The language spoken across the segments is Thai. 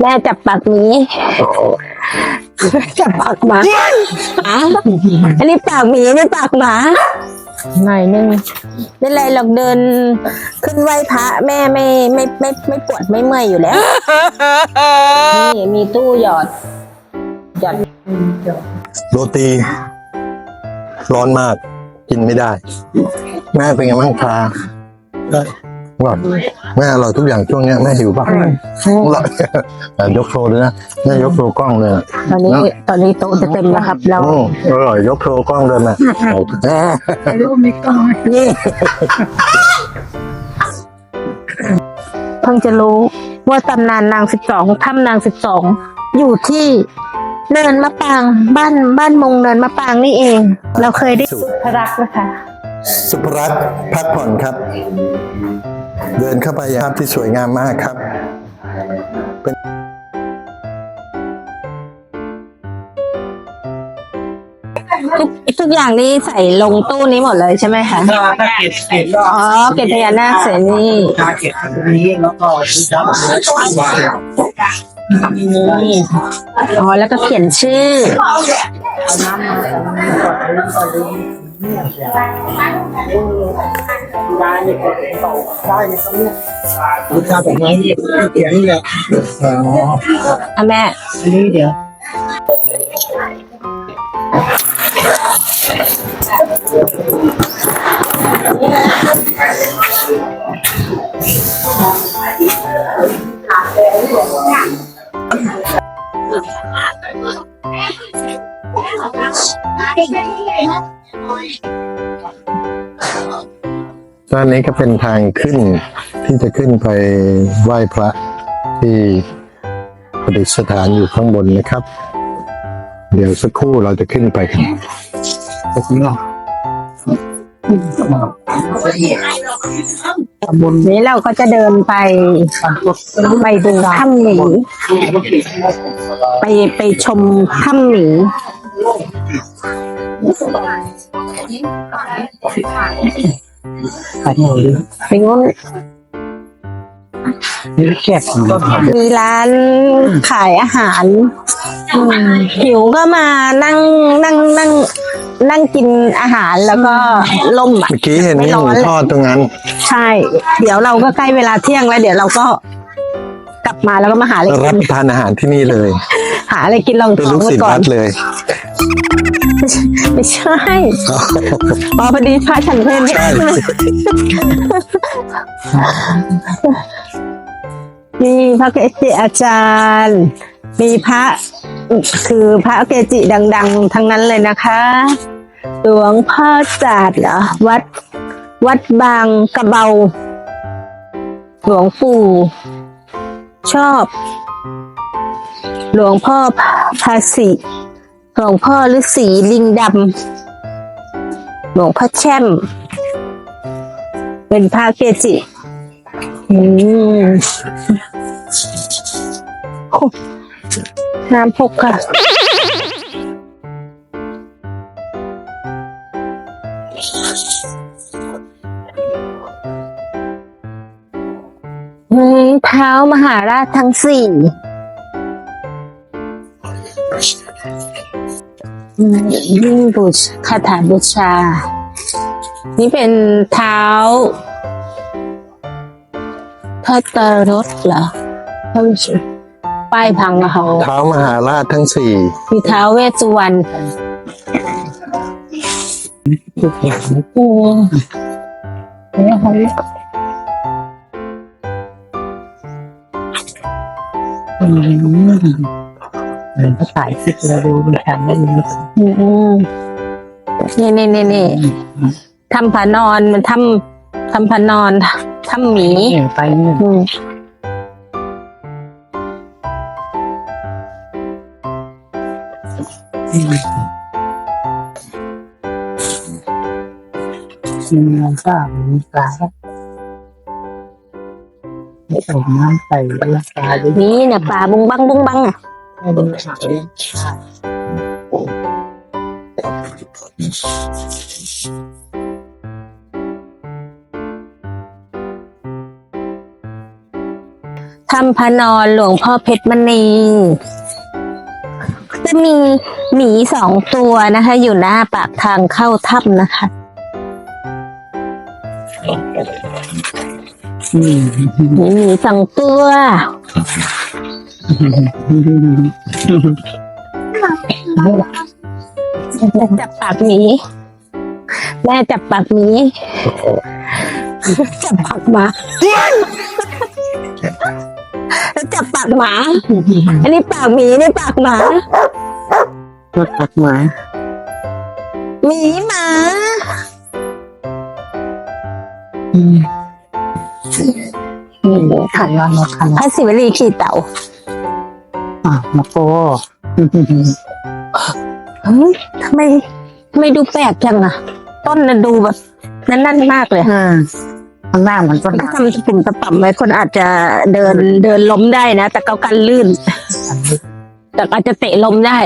แม่จับปากหมีจับปากหมาอะอันนี้ปากหมีอันนี่ปากหมาหน่อยนึงไม่เป็นไรหรอกเดิน ขึ้นไหว้พระแม่ไม่ไม่ไม่ไม่ปวดไม่เมื่อยอยู่แล้ว นี่มีตู้หยอด หยอดโรตี ร้อนมาก กินไม่ได้ แม่เป็นไงบ้างคา อร่อยแม่อร่อยทุกอย่างช่วงเนี้ยแม่หิวป่ะอร่อยแต่ยกโชว์ด้วยนะแม่ยกโชว์กล้องเลยนะตอนนี้ตอนนี้โต๊ะจะเต็มแล้วครับเราอืมอร่อยยกโชว์กล้องเลยนะแม่รูปในกล้องนี่เพิ่งจะรู้ว่าตำนานนางสิบสองถ้ำนางสิบสองอยู่ที่เนินมะปรางบ้านบ้านมงเนินมะปรางนี่เอง เราเคยได้สุภรักษ์นะคะ สุภรัตน์พักผ่อนครับ เดินเข้าไปอย่างภาพที่สวยงามมากครับทุกทุกอย่างนี่ใส่ลงตู้นี้หมดเลยใช่ไหมคะถ้าถ้าเก็บเก็บก็อ๋อเกตพญานาคเสนี่ถ้าเก็บตรงนี้แล้วก็จับเนื้อตัววางอ๋อแล้วก็เขียนชื่อได้เนี่ยต่อได้เนี่ยตรงเนี้ย ลูกค้าแบบนี้เนี่ยเขียนนี่แหละอ๋ออะแม่อันนี้เดี๋ยว ด้านนี้ก็เป็นทางขึ้นที่จะขึ้นไปไหว้พระที่ประดิษฐานอยู่ข้างบนนะครับ เดี๋ยวสักครู่เราจะขึ้นไปครับตรงนี้หรอนี้เราก็จะเดินไปไปดูถ้ำหมีไปไปชมถ้ำหมี ไปหน่อยดิไปนู้นนี่แค่ต้นมีร้านขายอาหารอืมหิวก็มานั่งนั่งนั่ง นั่งกินอาหารแล้วก็ล่มอะเมื่อกี้เห็นไม่มีร้หอมูนเลยทอดตรงนั้น ใช่ เดี๋ยวเราก็ใกล้เวลาเที่ยงแล้ว เดี๋ยวเราก็กลับมาแล้วก็มาหาอะไรรับกินประทานอาหารที่นี่เลย หาอะไรกินลองเป็นท้อลูงกไว้ศิษย์ก่อวันดเลย ไม่ใช่พอพอดีพระฉันเพลใช่มีพระเกจิอาจารย์ มีพระคือพระเกจิดัง ๆ ทั้งนั้นเลยนะคะหลวงพ่อจาดเหรอวัด วัดบางกระเบา หลวงปู่ชอบ หลวงพ่อภาษี หลวงพ่อฤาษีลิงดำหลวงพ่อแช่ม เป็นพระเกจิน้ำพกค่ะอืมเท้ามหาราชทั้งสี่ ยิ่งบูชคาถาบูชา นี่เป็นเท้าพระตรสเหรอพระวิชุป้ายพังอะเขาเท้ามหาราชทั้งสี่มีเท้าเวสสุวรรณอืมเนี่ยเขาอืม ก็ถ่ายคลิปแล้วดูมันแข็งได้ยังอืมนี่นี่นี่นี่ทำผานอนมันทำทำผานอนทำหมีไปนี่ยอืมมีงานสร้ามีปลาไม่ใส่น้ำใส่ราคาด้วยนี่เนี่ยปลาบุ้งบังบุ้งบังอะ ทถ้ำพระนอนหลวงพ่อเพชรมณี จะมีหมีสองตัวนะคะ อยู่หน้าปากทางเข้าถ้ำนะคะ มีหมีสองตัว จับปากหมีแม่จับปากหมีจับปากหมาแล้วจับปากหมา อันนี้ปากหมีนี่ปากหมาตัวตัดหมาหมีหมาขันวันมาขันพระศิวลีขี่เต่าอะ มาโกเฮ้ยทำไมทำไมดูแปลกจังอะต้นน่ะดูแบบนั่นๆมากเลยอืมข้างหน้ามันต้นถ้าทำตะปุ่มตะป่ำไว้คนอาจจะเดินเดินล้มได้นะ แต่เขากันลื่น แต่อาจจะเตะล้มได้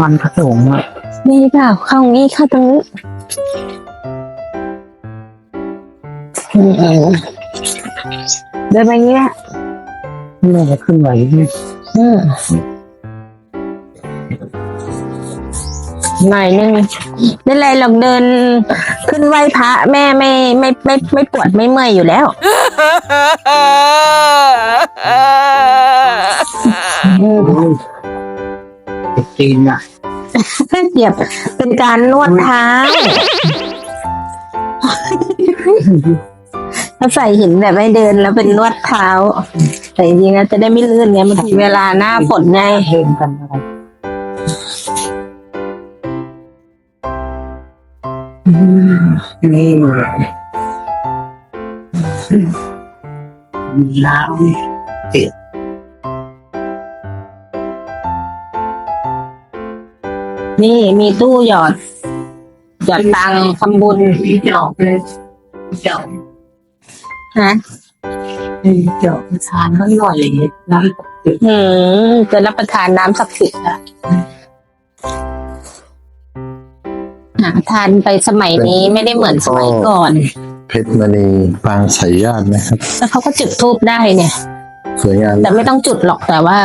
มันผสมอะนี่เปล่าเข้างี้เข้าตรงนี้อืมเออเดินมาอย่างเงี้ยแม่จะขึ้นไหวไหม อืมหน่อยนึงไม่เป็นไรหรอกเดิน ขึ้นไหว้พระแม่ไม่ไม่ไม่ไม่ปวดไม่เมื่อยอยู่แล้วเด็กจีนอะเหยียบเป็นการนวดเท้าถ้าใส่หินแบบไม่เดินแล้วเป็นนวดเท้า แต่จริงๆแล้วจะได้ไม่ลื่นไงบางทีเวลาหน้าฝนไง เล่นกันอะไรนี่มีน้ำนี่มีตู้หยอด หยอดตังค์ทำบุญมีเจาะเลยเจาะฮะมี เจาะทานไม่หน่อยน้ำหืมจะรับประทานน้ำศักดิ์สิทธิ์อะหาทานไปสมัยนี้ไม่ได้เหมือนสมัยก่อน เพชรมณีปางสายญาตินะครับ แล้วเขาก็จุดทูบได้เนี่ย สวยงามแต่ไม่ต้องจุดหรอกแต่ว่า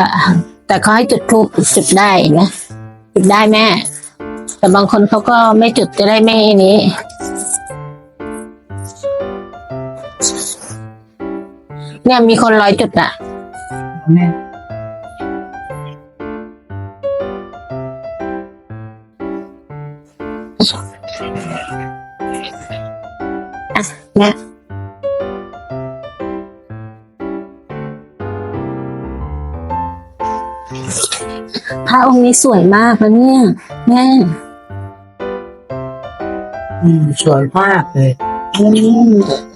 แต่เขาให้จุดทูบจุดได้นะจุดได้แม่ แต่บางคนเขาก็ไม่จุดจะได้ไม่นี้ เนี่ยมีคนร้อยจุดอะแม่เนี่ยพระองค์นี้สวยมากนะเนี่ยแม่อืมสวยมากเลย อืม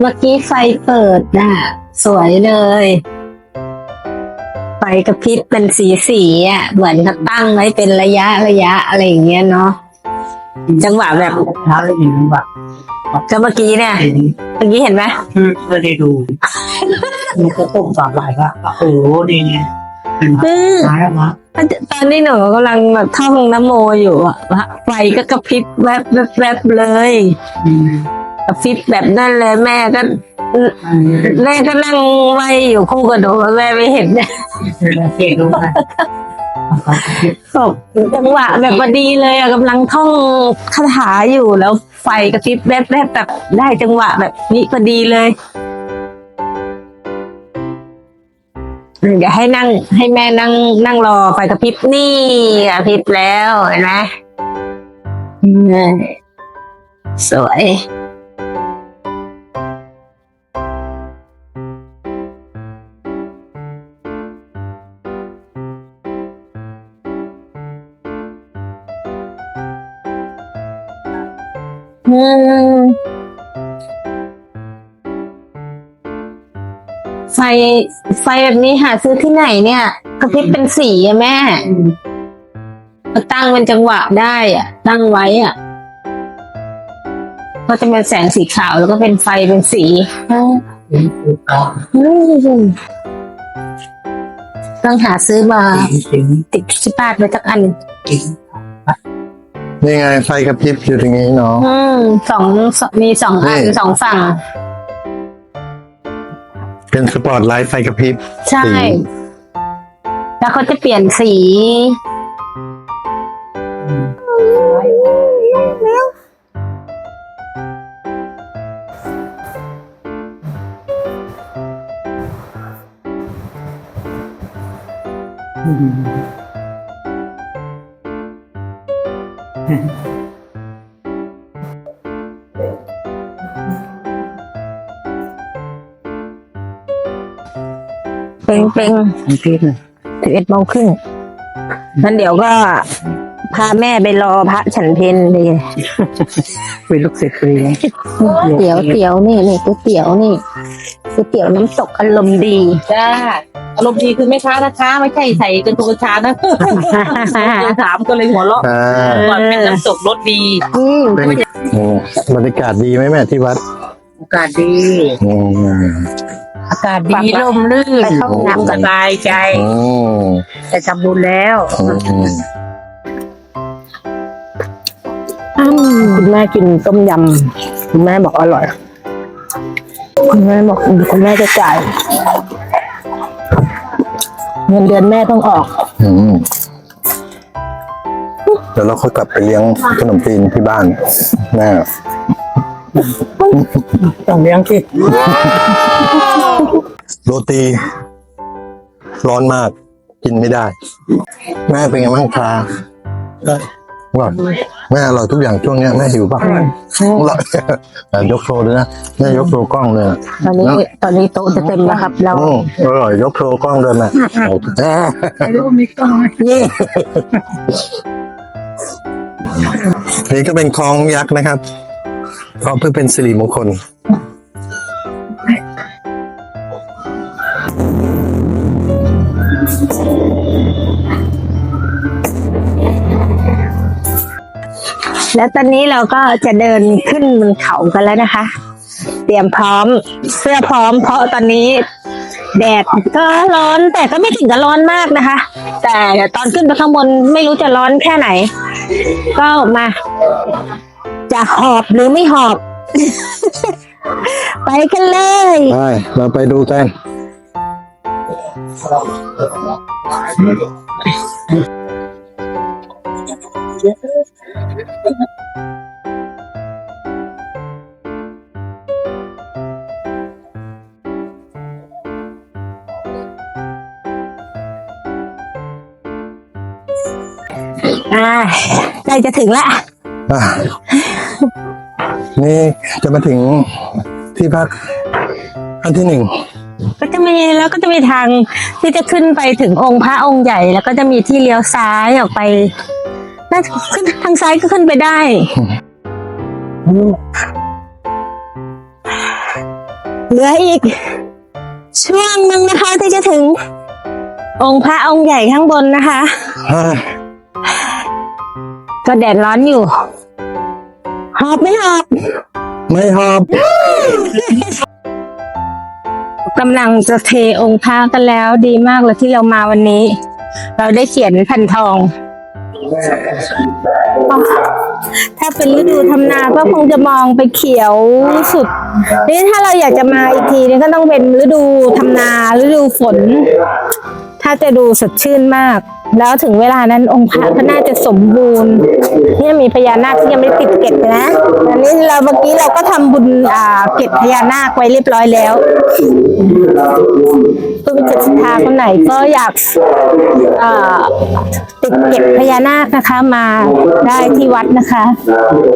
เมื่อกี้ไฟเปิดน่ะ สวยเลย ไฟกระพริบเป็นสีสีๆอะ เหมือนเขาตั้งไว้เป็นระยะระยะอะไรอย่างเงี้ยเนาะจังหวะแบบเท้าเลยอย่างนี้แบบก็เมื่อกี้เนี่ย เมื่อกี้เห็นไหมไม่ได้ดูมันก็ต้มสาหร่ายว่าโอ้โหนี่ไงเป็นอืมท้ายแล้วนะ ตอนนี้หนูกำลังแบบท่องนโมอยู่อะไฟก็กระพริบแวบแวบแวบเลยอืมกระพริบแบบนั้นเลยแม่ก็อืมแม่ก็นั่งไว้อยู่คู่กับหนูแม่ไม่เห็นเนี่ยเสียดูไหมบอกจังหวะแบบพอดีเลยอะกำลังท่องคาถาอยู่แล้วไฟกระพริบแวบแวบแบบได้จังหวะแบบนี้พอดีเลย อย่าให้นั่งให้แม่นั่ง นั่งรอไฟกระพริบนี่กระพริบแล้วเห็นไหมสวย ไฟไฟแบบนี้หาซื้อที่ไหนเนี่ยกระพริบเป็นสีอะแม่มาตั้งเป็นจังหวะได้อะตั้งไว้อะก็จะเป็นแสงสีขาวแล้วก็เป็นไฟเป็นสีอืมต้องหาซื้อมาติดที่บ้านไว้สักอันนี่ไงไฟกระพริบอยู่ตรงนี้เนาะอืมสองสองมีสองอันนี่สองฝั่ง เป็นสปอตไลท์ไฟกระพริบใช่ สีแล้วเขาจะเปลี่ยนสี เป่งเป่งสิบเอ็ดโมงครึ่งงั้นเดี๋ยวก็พาแม่ไปรอพระฉันเพนเลยเป็นลูกศิษย์ฟรีเตี๋ยวเตี๋ยวนี่นี่ก๋วยเตี๋ยวนี่ก๋วยเตี๋ยวน้ำตกอารมณ์ดีจ้าอารมณ์ดีคือแม่ค้านะคะ ไม่ใช่ใส่กันตัวกชานะถามก็เลยหัวเราะอ่าก่อนเป็นน้ำตกรสดีอืมเป็นอืมบรรยากาศดีไหมแม่ที่วัด อากาศดี อืมอากาศดีลมลื่นไปเข้าห้องน้ำสกัน บายใจอืมไปทำบุญแล้วอืมคุณแม่กินต้มยำคุณแม่บอกอร่อย คุณแม่บอกคุณแม่จะจ่ายเงินเดือนแม่ต้องออก อืมเดี๋ยวเราค่อยกลับไปเลี้ยงขนมจีนที่บ้านแม่ต้องเลี้ยงที่ โรตี ร้อนมาก กินไม่ได้ แม่เป็นไงบ้างคะอร่อยแม่อร่อยทุกอย่างช่วงเนี้ยแม่หิวป่ะอร่อยอะยกโชว์ด้วยนะแม่ยกโชว์กล้องเลยนะตอนนี้ตอนนี้โต๊ะจะเต็มแล้วครับ เราอืมอร่อยยกโชว์กล้องเลยนะเอาอ่ารูปมีกล้องนี่ก็เป็นคล้องยักษ์นะครับเพราะเพื่อเป็นสิริมงคล แล้วตอนนี้เราก็จะเดินขึ้นบนเขากันแล้วนะคะ เตรียมพร้อมเสื้อพร้อม เพราะตอนนี้ แดดก็ร้อนแต่ก็ไม่ถึงกับร้อนมากนะคะ แต่ตอนขึ้นไปข้างบนไม่รู้จะร้อนแค่ไหน ก็มา จะหอบหรือไม่หอบ ไปกันเลย ไป เราไปดูกัน อ่าใกล้จะถึงละอะนี่จะมาถึงที่พักอันที่หนึ่ง ก็จะมีแล้วก็จะมีทางที่จะขึ้นไปถึงองค์พระองค์ใหญ่ แล้วก็จะมีที่เลี้ยวซ้ายออกไปน่าจะขึ้นทางซ้ายก็ขึ้นไปได้เหลืออีก ช่วงหนึ่งนะคะที่จะถึง องค์พระองค์ใหญ่ข้างบนนะคะอะก็แดดร้อนอยู่ หอบไม่หอบ ไม่หอบ กำลังจะเทองค์พระกันแล้วดีมากเลยที่เรามาวันนี้ เราได้เขียนแผ่นทอง ถ้าเป็นฤดูทำนาก็คงจะมองไปเขียวสุด นี่ถ้าเราอยากจะมาอีกทีนี่ก็ต้องเป็นฤดูทำนาฤดูฝน ถ้าจะดูสดชื่นมาก แล้วถึงเวลานั้นองค์พระก็น่าจะสมบูรณ์เนี่ยมีพญานาคที่ยังไม่ติดเกล็ดนะอันนี้เราเมื่อกี้เราก็ทำบุญอ่าเกล็ดพญานาคไว้เรียบร้อยแล้วเพิ่งจะศรัทธาคนไหนก็อยากอ่าติดเกล็ดพญานาคนะคะมาได้ที่วัดนะคะ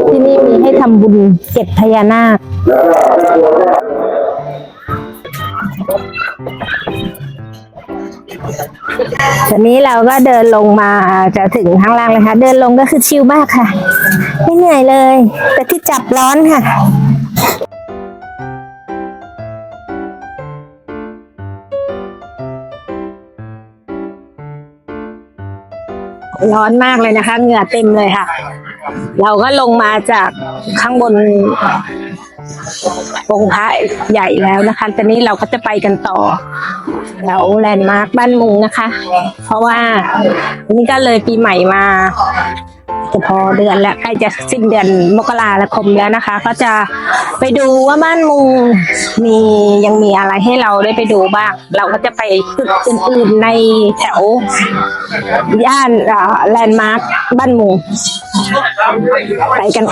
ที่นี่มีให้ทำบุญเกล็ดพญานาค ตอนนี้เราก็เดินลงมาจะถึงข้างล่างเลยค่ะ เดินลงก็คือชิลมากค่ะ ไม่เหนื่อยเลย แต่ที่จับร้อนค่ะร้อนมากเลยนะคะ เหงื่อเต็มเลยค่ะ เราก็ลงมาจากข้างบน องค์พระใหญ่แล้วนะคะตอนนี้เราก็จะไปกันต่อแถวแลนด์มาร์คบ้านมุงนะคะ เพราะว่านี่ก็เลยปีใหม่มา พอเดือนแล้วใกล้จะสิ้นเดือนมกราคมแล้วนะคะ ก็จะไปดูว่าบ้านมุงมียังมีอะไรให้เราได้ไปดูบ้าง เราก็จะไปจุดอื่นๆในแถวย่านแลนด์มาร์คบ้านมุงไปกัน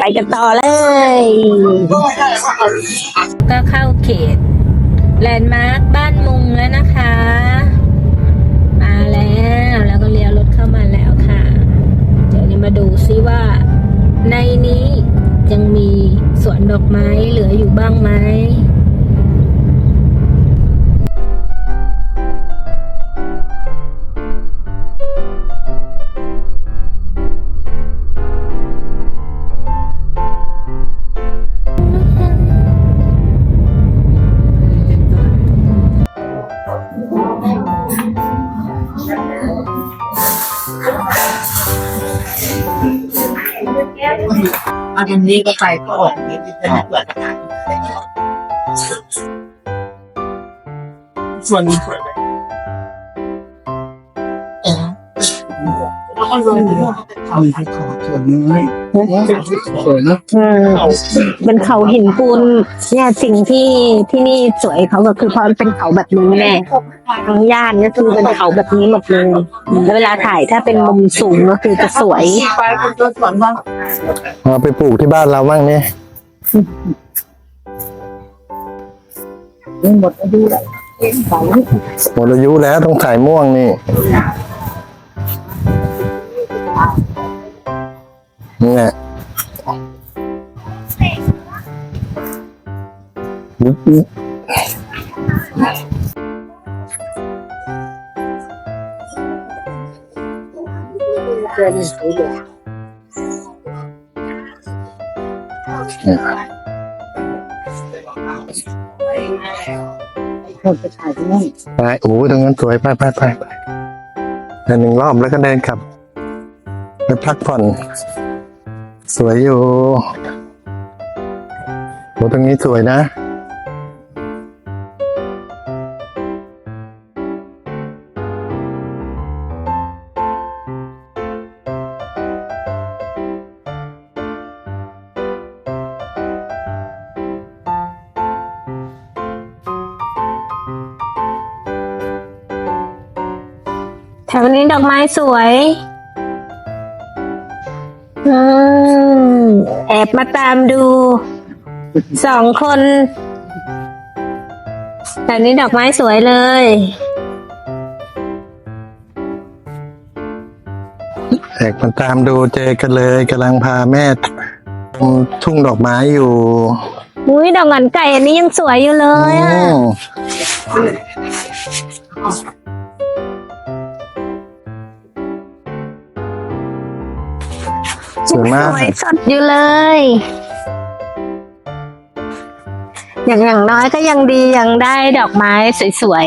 ไปกันต่อเลย ก็เข้าเขตแลนด์มาร์คบ้านมุงแล้วนะคะ มาแล้วแล้วก็เลี้ยวรถเข้ามาแล้วค่ะ มาดูซิว่า ในนี้ยังมีสวนดอกไม้เหลืออยู่บ้างไหม อันนี้ก็ไปก็ออกนิดนึงนะเปิดส่วนนี้สวยไหม เอาให้ขอสวนน้อยสวยนะอืมเป็นเขาหินปูนเนี่ยสิ่งที่ที่นี่สวยเขาก็คือเพราะมันเป็นเขาแบบนี้แน่ทั้งย่านก็คือเป็นเขาแบบนี้หมดเลยแล้วเวลาถ่ายถ้าเป็นมุมสูงก็คือจะสวยไปคนตัวสวนบ้างเอาไปปลูกที่บ้านเราบ้างนี่หมดอายุแล้วหมดอายุแล้วต้องถ่ายม่วงนี่ นี่แหละเนี่ยหมดไปถ่ายที่นั่นไปโอ้ยตรงนั้นสวยไปไปไปไปเดินหนึ่งรอบแล้วก็เดินกลับไป พักผ่อน สวยอยู่โอ้ตรงนี้สวยนะแถวนี้ดอกไม้สวย อืมแอบมาตามดู สองคนแถวนี้ดอกไม้สวยเลย แอกมาตามดูเจอกันเลยกำลังพาแม่ทำทุ่งดอกไม้อยู่อุ้ยดอกหงอนไก่อันนี้ยังสวยอยู่เลยอะอืม สวยมาก สวยสดอยู่เลย อย่างอย่างน้อยก็ยังดียังได้ดอกไม้สวย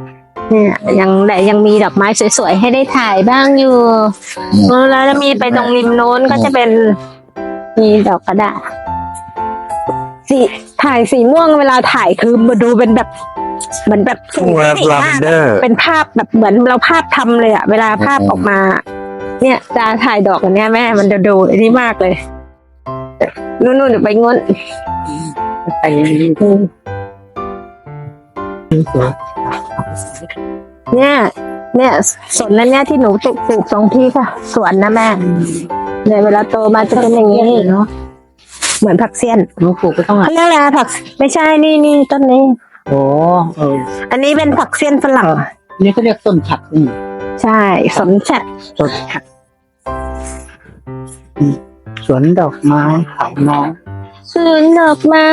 ๆเนี่ยยังแต่ยังมีดอกไม้สวยๆให้ได้ถ่ายบ้างอยู่แล้วจะมีไปตรงริมโน้นก็จะเป็น มีดอกกระดาษสีถ่ายสีม่วงเวลาถ่ายคือมาดูเป็นแบบเหมือนแบบทุ่งลาสีลาเวนมากเดอร์เป็นภาพแบบเหมือนเราภาพทำเลยอะเวลาภาพออกมา เนี่ยจาถ่ายดอกอันเนี้ยแม่มันจะดูไอ้นี่มากเลย นู่นๆเดี๋ยวไปงนไปอืมเนี่ย เนี่ยสวนนั้นเนี่ยที่หนูปลูกปลูกสองที่ค่ะ สวนนะแม่เนี่ยเวลาโตมาจะเป็นอย่างนี้เนาะเหมือนผักเสี้ยนหนูปลูกก็ต้องเขาเรียกอะไรผัก ไม่ใช่นี่นี่ต้นนี้โอ้เออ อันนี้เป็นผักเสี้ยนฝรั่งนี่ก็เรียกต้นผักอืมใช่สนแฉดต้นผักอืม สวนดอกไม้เขาน้องสวนดอกไม้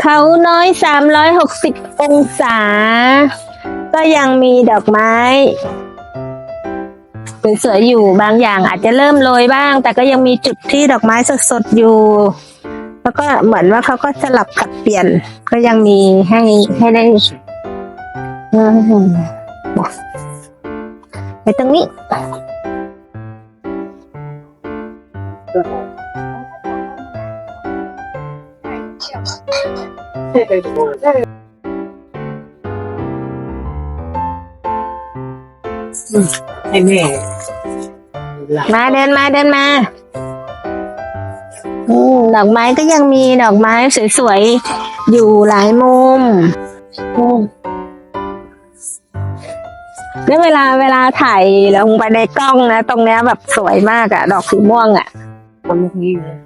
เขาน้อยสามร้อยหกสิบองศา ก็ยังมีดอกไม้สวยๆอยู่บางอย่างอาจจะเริ่มโรยบ้าง แต่ก็ยังมีจุดที่ดอกไม้สดๆอยู่ แล้วก็เหมือนว่าเขาก็สลับขัดเปลี่ยน ก็ยังมีให้ให้ได้อืมไปตรงนี้ ให้แม่มาเดินมาเดินมาอืมดอกไม้ก็ยังมีดอกไม้สวยๆ อยู่หลายมุมอืมแล้วเวลาเวลาถ่ายลงไปในกล้องนะ ตรงเนี้ยแบบสวยมากอะดอกสีม่วงอะ คนเมื่อกี้เลย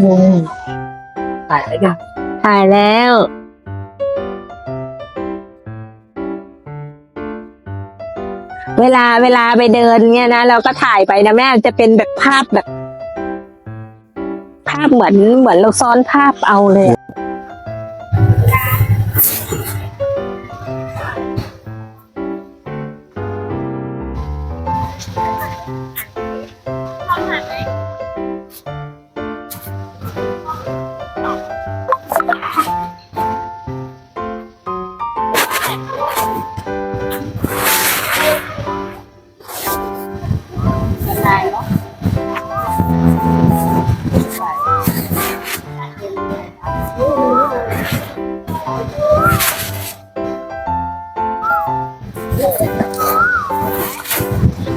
อืมตายแล้วยังถ่ายแล้ว เวลาเวลาไปเดินเนี่ยนะเราก็ถ่ายไปนะแม่จะเป็นแบบภาพแบบ ภาพเหมือนเหมือนเราซ้อนภาพเอาเลยอะ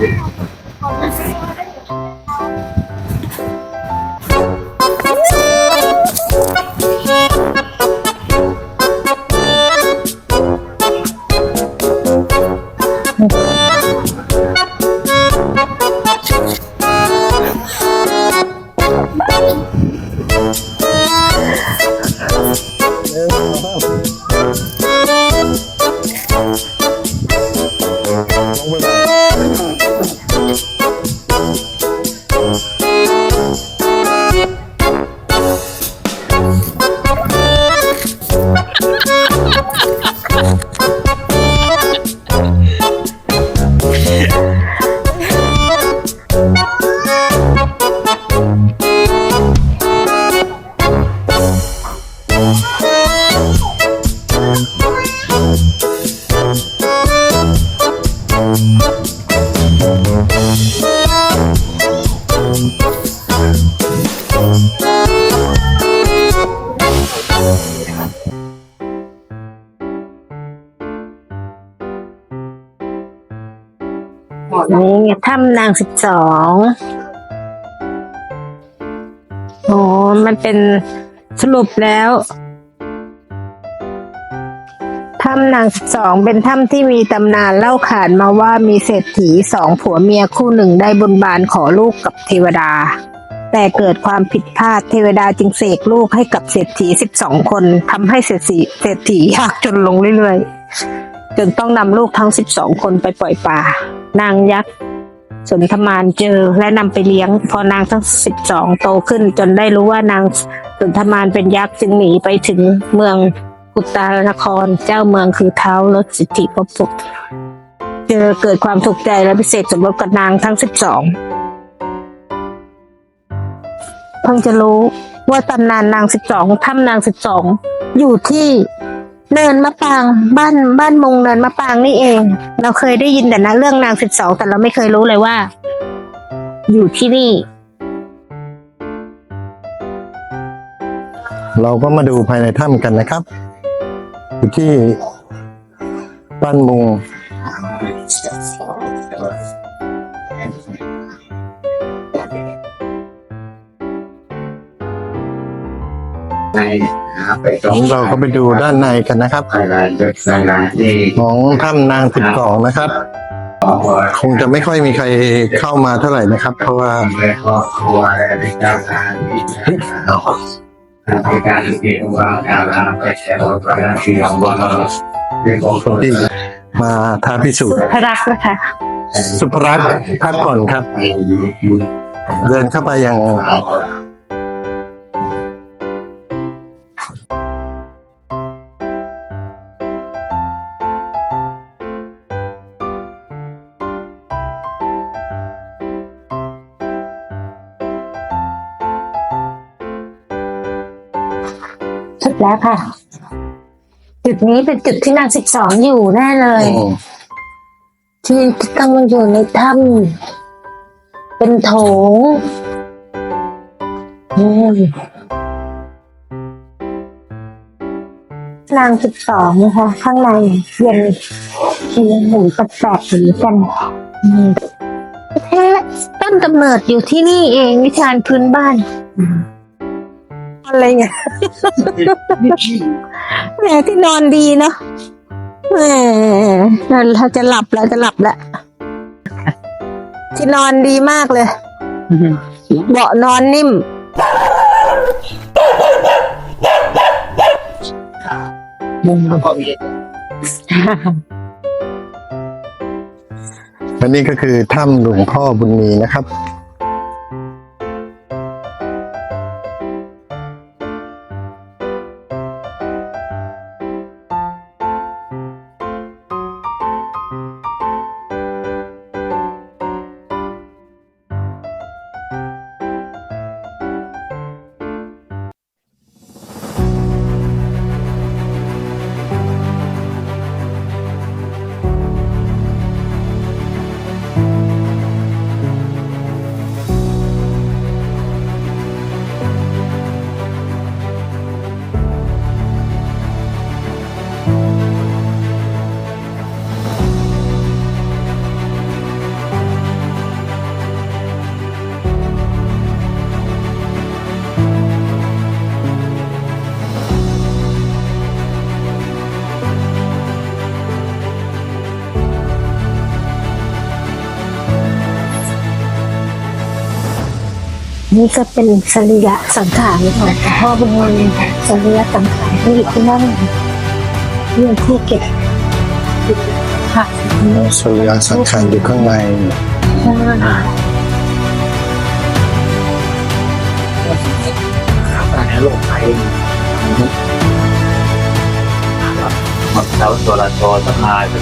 Yeah. างสิบสองโอ้มันเป็นสรุปแล้วถ้ำนางสิบสองเป็นถ้ำที่มีตำนานเล่าขานมาว่ามีเศรษฐีสองผัวเมียคู่หนึ่งได้บนบานขอลูกกับเทวดา แต่เกิดความผิดพลาดเทวดาจึงเสกลูกให้กับเศรษฐีสิบสองคนทำให้เศรษฐีเศรษฐียากจนลงเรื่อยๆจนต้องนำลูกทั้งสิบสองคนไปปล่อยป่า นางยักษ์ สนทมานเจอและนำไปเลี้ยง พอนางทั้งสิบสองโตขึ้น จนได้รู้ว่านางสนทมานเป็นยักษ์จึงหนีไปถึงเมืองกุตารนคร เจ้าเมืองคือเท้ารถสิทธิภพสุขเจอเกิดความถูกใจและพิเศษสมรสกับนางทั้งสิบสองเพิ่งจะรู้ว่าตำนานนางสิบสองถ้ำนางสิบสองอยู่ที่ เนินมะปรางบ้านบ้านมงเนินมะปรางนี่เอง เราเคยได้ยินแต่นะเรื่องนางสิบสองแต่เราไม่เคยรู้เลยว่า อยู่ที่นี่ เราก็มาดูภายในถ้ำกันนะครับ อยู่ที่บ้านมุง ในนะครับไปตรงั้งนเราก็ไปดูด้านในกันนะครับอะไรเด็กในร้านที่ของถ้ำนางสิบสองนะครับบอกว่าคงจะไม่ค่อยมีใครเข้ามาเท่าไหร่นะครับ เพราะว่าในครอบครัวและในเจ้าทางที่เราในการเกี่ยวกับการทำไปแชร์บทบาทที่เราว่าเป็นของคนที่มาท้าพิสูจน์พระรักนะคะ สุภรัตน์พักก่อนครับ เดินเข้าไปยังเรา แล้วค่ะ จุดนี้เป็นจุดที่นางสิบสองอยู่แน่เลย ที่ต้องอยู่ในถ้ำเป็นโถงอืมนางสิบสองนะคะ ข้างในเย็นมีหมูแปลกๆเหมือนกันอืมแท้ต้นกำเนิดอยู่ที่นี่เองวิชาญพื้นบ้าน อะไรเงี้ยแหมที่นอนดีเนาะแหมเราจะหลับแล้วจะหลับแล้วที่นอนดีมากเลยเบาะนอนนิ่ม มุมมันก็มีและนี่ก็คือถ้ำหลวงพ่อบุญมีนะครับ นี่ก็เป็นสรีระสังขารของหลวงพ่อบุญมีสรีระสังขารที่อยู่ที่นั่นเรื่องที่เก็บค่ะสุริยะสังขารอยู่ข้างในแต่โลกไทยแล้วตัวละโตสมาธิ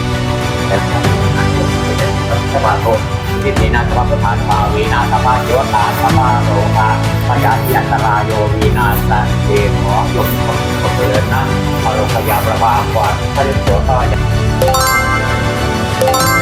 สมาธิิทินินาสวัสดิ์ภาวีนาสภาเทวตาสภาโลกาปัญญาทิอัตรายโยวีนาสเดหองยมคนคนเดินนั้นพระโลกยาประภาควาทะเลโสตายา